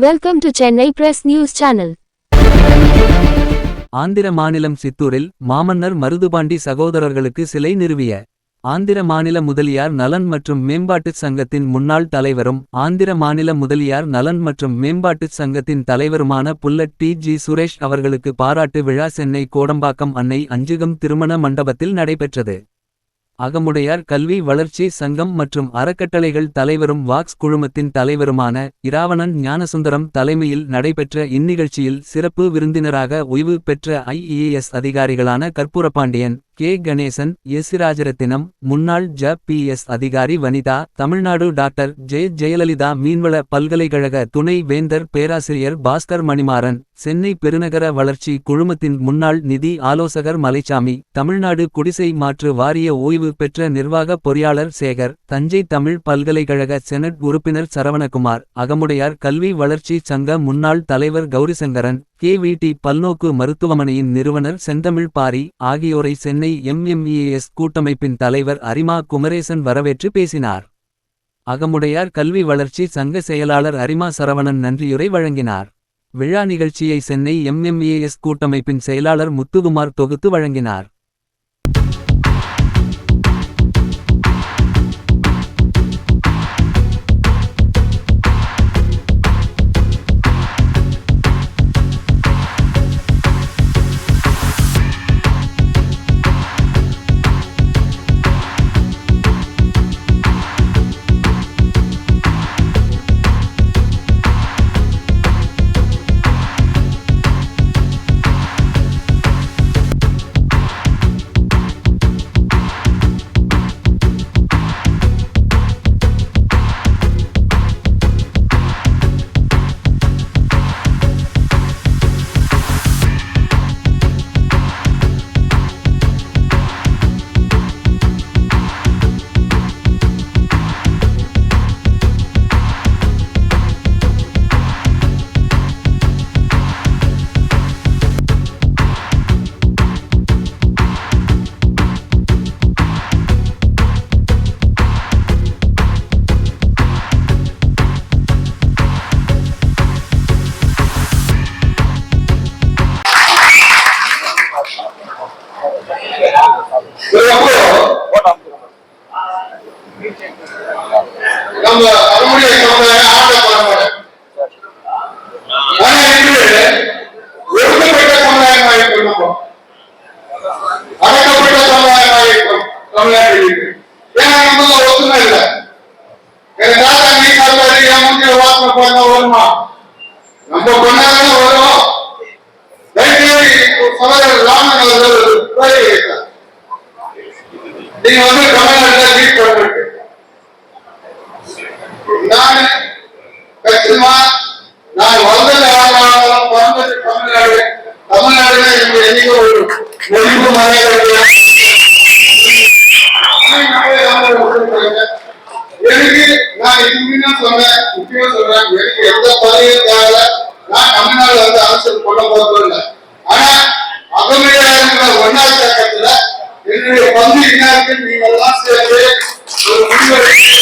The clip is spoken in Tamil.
Welcome to Chennai press news channel Andhra மாநிலம் சித்தூரில் மாமன்னர் மருதுபாண்டி சகோதரர்களுக்கு சிலை நிறுவிய ஆந்திர மாநில முதலியார் நலன் மற்றும் மேம்பாட்டுச் சங்கத்தின் முன்னாள் தலைவரும் ஆந்திர மாநில முதலியார் நலன் மற்றும் மேம்பாட்டுச் சங்கத்தின் தலைவருமான புல்லட் டி ஜி சுரேஷ் அவர்களுக்கு பாராட்டு விழா சென்னை கோடம்பாக்கம் அன்னை அஞ்சுகம் திருமண மண்டபத்தில் நடைபெற்றது. அகமுடையார் கல்வி வளர்ச்சி சங்கம் மற்றும் அறக்கட்டளைகள் தலைவரும் வாக்ஸ் குழுமத்தின் தலைவருமான இராவணன் ஞானசுந்தரம் தலைமையில் நடைபெற்ற இந்நிகழ்ச்சியில் சிறப்பு விருந்தினராக ஓய்வு பெற்ற ஐஏஎஸ் அதிகாரிகளான கற்பூரபாண்டியன் கே. கணேசன் எசிராஜரத்தினம் முன்னாள் ஜ. பி. எஸ். அதிகாரி வனிதா தமிழ்நாடு டாக்டர் ஜெய ஜெயலலிதா மீன்வள பல்கலைக்கழக துணை வேந்தர் பேராசிரியர் பாஸ்கர் மணிமாறன் சென்னை பெருநகர வளர்ச்சி குழுமத்தின் முன்னாள் நிதி ஆலோசகர் மலைச்சாமி தமிழ்நாடு குடிசை மாற்று வாரிய ஓய்வு பெற்ற நிர்வாக பொறியாளர் சேகர் தஞ்சை தமிழ் பல்கலைக்கழக செனட் உறுப்பினர் சரவணகுமார் அகமுடையார் கல்வி வளர்ச்சி சங்க முன்னாள் தலைவர் கௌரிசங்கரன் கேவிடி பல்நோக்கு மருத்துவமனையின் நிறுவனர் செந்தமிழ் பாரி ஆகியோரை சென்னை எம்எம்இஎஸ் கூட்டமைப்பின் தலைவர் அரிமா குமரேசன் வரவேற்று பேசினார். அகமுடையார் கல்வி வளர்ச்சி சங்க செயலாளர் அரிமா சரவணன் நன்றியுரை வழங்கினார். விழா நிகழ்ச்சியை சென்னை எம்எம்ஏஎஸ் கூட்டமைப்பின் செயலாளர் முத்துகுமார் தொகுத்து வழங்கினார். நம்ம நம்முடைய சமுதாய ஆண்ட பரம்பரை ஆனா இன்று ஒடுக்கப்பட்ட சமுதாயமாக இருக்கணும் அடக்கப்பட்ட சமுதாயமாக இருக்கும் தமிழ்நாட்டில் ஏன்னா நம்ம ஒத்துமை இல்லை. தாத்தா நீ என் மூஞ்சில வாசனை வருமா? நம்ம வரும் தயவுசெய்து சகோதரர் ராமன் அவர்கள் நீங்க வந்து ஆனாலும் தமிழ்நாடு. தமிழ்நாடுல என்னுடைய எண்ணிக்கை ஒரு நெருப்பு மலைகள் எனக்கு நான் இது சொன்னேன் முக்கியம் சொல்றேன் எனக்கு எந்த பதவியும் தேவை நான் தமிழ்நாடு வந்து அரசியல் கொள்ள போறது ஆனா அகமையா இருக்கிற ஒன்னா சக்கத்துல என்னுடைய பங்கு என்ன இருக்குன்னு நீங்க எல்லாம் சேர்ந்து ஒரு முடிவெடுத்து